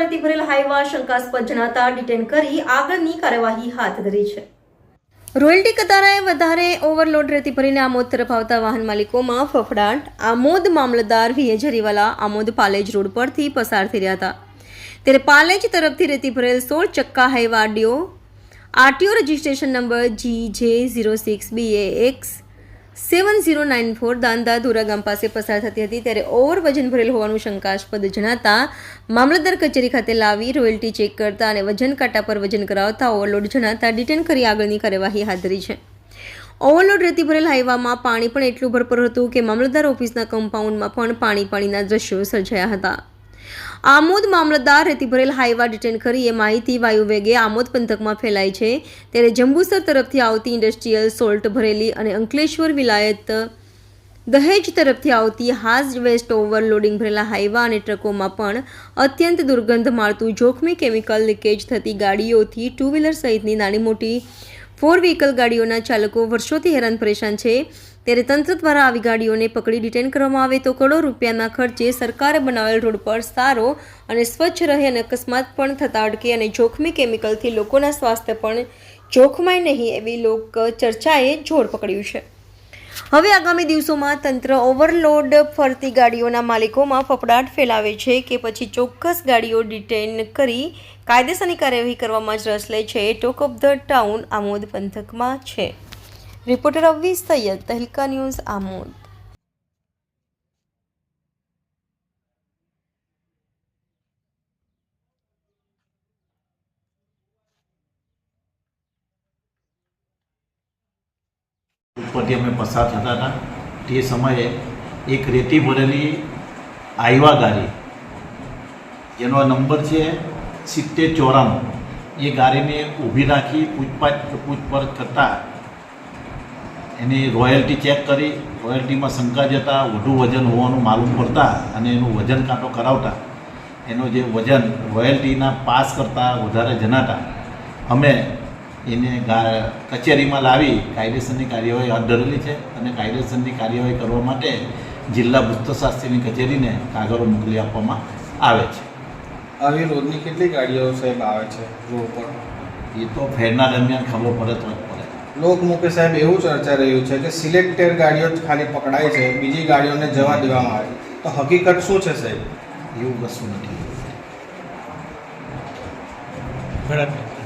રેતી ભરેલ હાઈવા શંકાસ્પદ જણાતા ડિટેન કરી આગળની કાર્યવાહી હાથ ધરી છે. રોયલ્ટી કતારાએ વધારે ઓવરલોડ રેતી ભરીને આમોદ તરફ આવતા વાહન માલિકોમાં ફફડાટ. આમોદ મામલતદાર વીએ જરીવાલા આમોદ પાલેજ રોડ પરથી પસાર થઈ રહ્યા હતા. ત્યારે પાલેજ તરફથી રેતી ભરેલ સોળ ચક્કા Hyva do RTO registration number G J zero six B A X seven zero nine four દાંદા ધોરાગામ પાસે પસાર થતી હતી ત્યારે ઓવર વજન ભરેલ હોવાનું શંકાસ્પદ જણાતા મામલતદાર કચેરી ખાતે લાવી રોયલ્ટી ચેક કરતા અને વજન કાંટા પર વજન કરાવતા ઓવરલોડ જણાતા ડિટેન કરી આગળની કાર્યવાહી હાથ ધરી છે. ઓવરલોડ રેતી ભરેલ હાઈવામાં પાણી પણ એટલું ભરપૂર હતું કે મામલતદાર ઓફિસના કમ્પાઉન્ડમાં પણ પાણી પાણીના દ્રશ્યો સર્જાયા હતા. આમોદ મામલતદાર રેતી ભરેલ હાઈવા ડિટેન કરી એ માહિતી વાયુવેગે આમોદ પંથકમાં ફેલાઈ છે. ત્યારે જંબુસર તરફથી આવતી ઇન્ડસ્ટ્રીયલ સોલ્ટ ભરેલી અને અંકલેશ્વર વિલાયત દહેજ તરફથી આવતી હાઝ વેસ્ટ ઓવરલોડિંગ ભરેલા હાઈવા અને ટ્રકોમાં પણ અત્યંત દુર્ગંધ મારતું જોખમી કેમિકલ લીકેજ થતી ગાડીઓથી ટુ વ્હીલર સહિતની નાની મોટી ફોર વ્હીકલ ગાડીઓના ચાલકો વર્ષોથી હેરાન પરેશાન છે. ત્યારે તંત્ર દ્વારા આવી ગાડીઓને પકડી ડિટેન કરવામાં આવે તો કરોડો રૂપિયાના ખર્ચે સરકારે બનાવેલ રોડ પર સારો અને સ્વચ્છ રહે અને અકસ્માત પણ થતા અટકે અને જોખમી કેમિકલથી લોકોના સ્વાસ્થ્ય પણ જોખમાય નહીં એવી લોક ચર્ચાએ જોર પકડ્યું છે. હવે આગામી દિવસોમાં તંત્ર ઓવરલોડ ફરતી ગાડીઓના માલિકોમાં ફફડાટ ફેલાવે છે કે પછી ચોક્કસ ગાડીઓ ડિટેન કરી કાયદેસરની કાર્યવાહી કરવામાં જ રસ લે છે. Talk of the town Amod પંથકમાં છે. Reporter Avis Saiyed Tehelka news Amod. ઉપરથી અમે પસાર થતા હતા. તે સમયે એક રેતી ભરેલી આઈવા ગાડી, જેનો નંબર છે સિત્તેર ચોરાણું. એ ગાડીને ઊભી રાખી પૂછપાછ પૂછપરછ કરતાં એની રોયલ્ટી ચેક કરી. રોયલ્ટીમાં શંકા જતાં વધુ વજન હોવાનું માલુમ પડતા અને એનું વજન કાંટો કરાવતા એનું જે વજન રોયલ્ટીના પાસ કરતાં વધારે જણાતા. અમે એને કચેરીમાં લાવી કાયદેસરની કાર્યવાહી હાથ ધરેલી છે અને કાયદેસરની કાર્યવાહી કરવા માટે જિલ્લા ભૂસ્તશાસ્ત્રીની કચેરીને કાગળો મોકલી આપવામાં આવે છે. આવી રોજની કેટલી ગાડીઓ સાહેબ આવે છે રોડ પર? એ તો ફેરના દરમિયાન ખબર પડે તો પડે. લોકમુખે સાહેબ એવું ચર્ચા રહ્યું છે કે સિલેક્ટેડ ગાડીઓ જ ખાલી પકડાય છે બીજી ગાડીઓને જવા દેવામાં આવે તો હકીકત શું છે સાહેબ? એવું કશું નથી. બરાબર